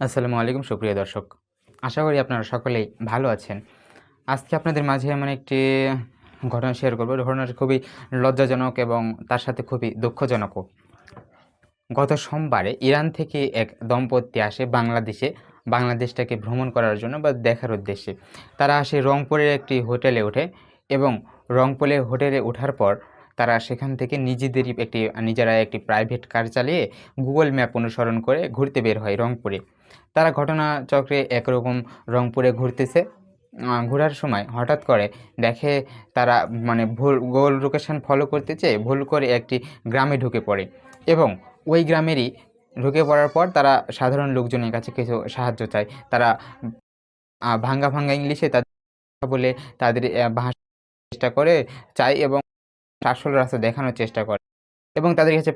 আসসালামু আলাইকুম, সুপ্রিয় দর্শক। আশা করি আপনারা সকলেই ভালো আছেন। আজকে আপনাদের মাঝে এমন একটি ঘটনা শেয়ার করব। ঘটনাটি খুবই লজ্জাজনক এবং তার সাথে খুবই দুঃখজনকও। গত সোমবারে ইরান থেকে এক দম্পতি আসে বাংলাদেশে। বাংলাদেশটাকে ভ্রমণ করার জন্য বা দেখার উদ্দেশ্যে। তারা আসে রংপুরের একটি হোটেলে ওঠে এবং রংপুরের হোটেলে ওঠার পর তারা সেখান থেকে নিজেদেরই একটি, নিজেরা একটি প্রাইভেট কার চালিয়ে গুগল ম্যাপ অনুসরণ করে ঘুরতে বের হয় রংপুরে। তারা ঘটনাচক্রে একরকম রংপুরে ঘুরতেছে। ঘোরার সময় হঠাৎ করে দেখে তারা মানে ভুল গুগল লোকেশান ফলো করতে চেয়ে ভুল করে একটি গ্রামে ঢুকে পড়ে এবং ওই গ্রামেরই ঢুকে পড়ার পর তারা সাধারণ লোকজনের কাছে কিছু সাহায্য চায়। তারা ভাঙ্গা ভাঙ্গা ইংলিশে তাদের বলে তাদের ভাষা চেষ্টা করে, চায় এবং আসল রাস্তা দেখানোর চেষ্টা করে এবং তাদের কাছে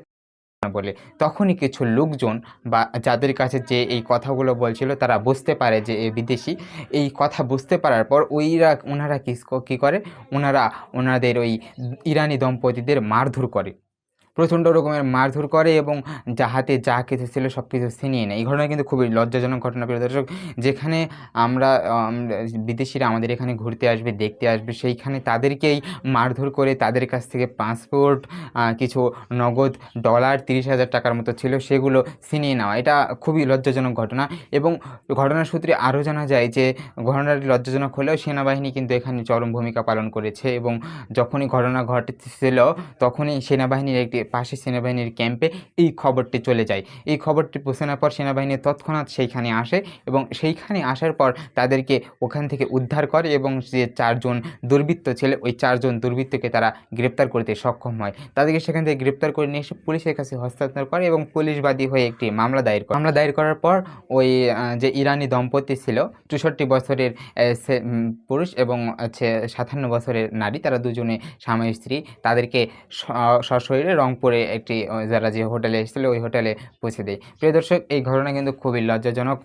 বলে। তখনই কিছু লোকজন বা যাদের কাছে যে এই কথাগুলো বলছিল, তারা বুঝতে পারে যে এ বিদেশি। এই কথা বুঝতে পারার পর ওইরা, ওনারা কী করে? ওনারা ওনাদের ওই ইরানি দম্পতিদের মারধর করে। প্রচণ্ড রকমের মারধর করে এবং যা হাতে যা কিছু ছিল সব কিছু ছিনিয়ে নেয়। এই ঘটনা কিন্তু খুবই লজ্জাজনক ঘটনা প্রিয় দর্শক। যেখানে আমরা বিদেশিরা আমাদের এখানে ঘুরতে আসবে, দেখতে আসবে, সেইখানে তাদেরকেই মারধর করে তাদের কাছ থেকে পাসপোর্ট কিছু নগদ ডলার, তিরিশ হাজার টাকার মতো ছিল সেগুলো ছিনিয়ে নেওয়া। এটা খুবই লজ্জাজনক ঘটনা এবং ঘটনার সূত্রে আরও জানা যায় যে, ঘটনাটি লজ্জাজনক হলেও সেনাবাহিনী কিন্তু এখানে চরম ভূমিকা পালন করেছে এবং যখনই ঘটনা ঘটেছিল, তখনই সেনাবাহিনীর একটি পাশে সেনাবাহিনীর ক্যাম্পে এই খবরটি চলে যায়। এই খবরটি পৌঁছানোর পর সেনাবাহিনী তৎক্ষণাৎ সেইখানে আসে এবং সেইখানে আসার পর তাদেরকে ওখান থেকে উদ্ধার করে এবং যে চারজন দুর্বৃত্ত ছেলে, ওই চারজন দুর্বৃত্তকে তারা গ্রেপ্তার করতে সক্ষম হয়। তাদেরকে সেখান থেকে গ্রেপ্তার করে নিয়ে এসে পুলিশের কাছে হস্তান্তর করে এবং পুলিশবাদী হয়ে একটি মামলা দায়ের করে। মামলা দায়ের করার পর ওই যে ইরানি দম্পতি ছিল, চৌষট্টি বছরের পুরুষ এবং হচ্ছে সাতান্ন বছরের নারী, তারা দুজনে স্বামী স্ত্রী, তাদেরকে সশরীরে রংপুরে একটি যারা যে হোটেলে এসেছিল, ওই হোটেলে পৌঁছে দেয়। প্রিয় দর্শক, এই ঘটনা কিন্তু খুবই লজ্জাজনক,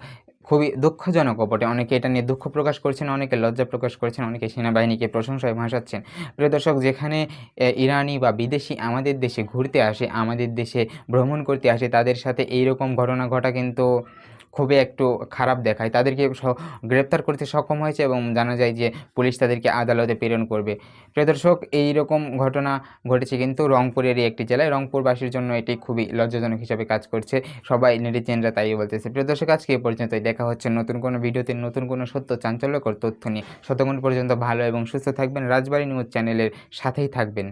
খুবই দুঃখজনক অপটে অনেকে এটা নিয়ে দুঃখ প্রকাশ করছেন, অনেকে লজ্জা প্রকাশ করছেন, অনেকে সেনাবাহিনীকে প্রশংসায় ভাসাচ্ছেন। প্রিয় দর্শক, যেখানে ইরানি বা বিদেশি আমাদের দেশে ঘুরতে আসে, আমাদের দেশে ভ্রমণ করতে আসে, তাদের সাথে এই রকম ঘটনা ঘটা কিন্তু খুবই একটু খারাপ দেখায়। তাদেরকে গ্রেপ্তার করতে সক্ষম হয়েছে এবং জানা যায় যে পুলিশ তাদেরকে আদালতে প্রেরণ করবে। প্রিয় দর্শক এই রকম ঘটনা ঘটেছে কিন্তু রংপুরেরই একটি জেলায়। রংপুরবাসীর জন্য এটি খুবই লজ্জাজনক হিসাবে কাজ করছে। সবাই নেটিজেনরা তাই বলতেছে। প্রিয় দর্শক, আজকে এ পর্যন্তই। দেখা হচ্ছে নতুন কোনো ভিডিওতে নতুন কোনো সত্য চাঞ্চল্যকর তথ্য নিয়ে। ততক্ষণ পর্যন্ত ভালো এবং সুস্থ থাকবেন। রাজবাড়ি নিউজ চ্যানেলের সাথেই থাকবেন।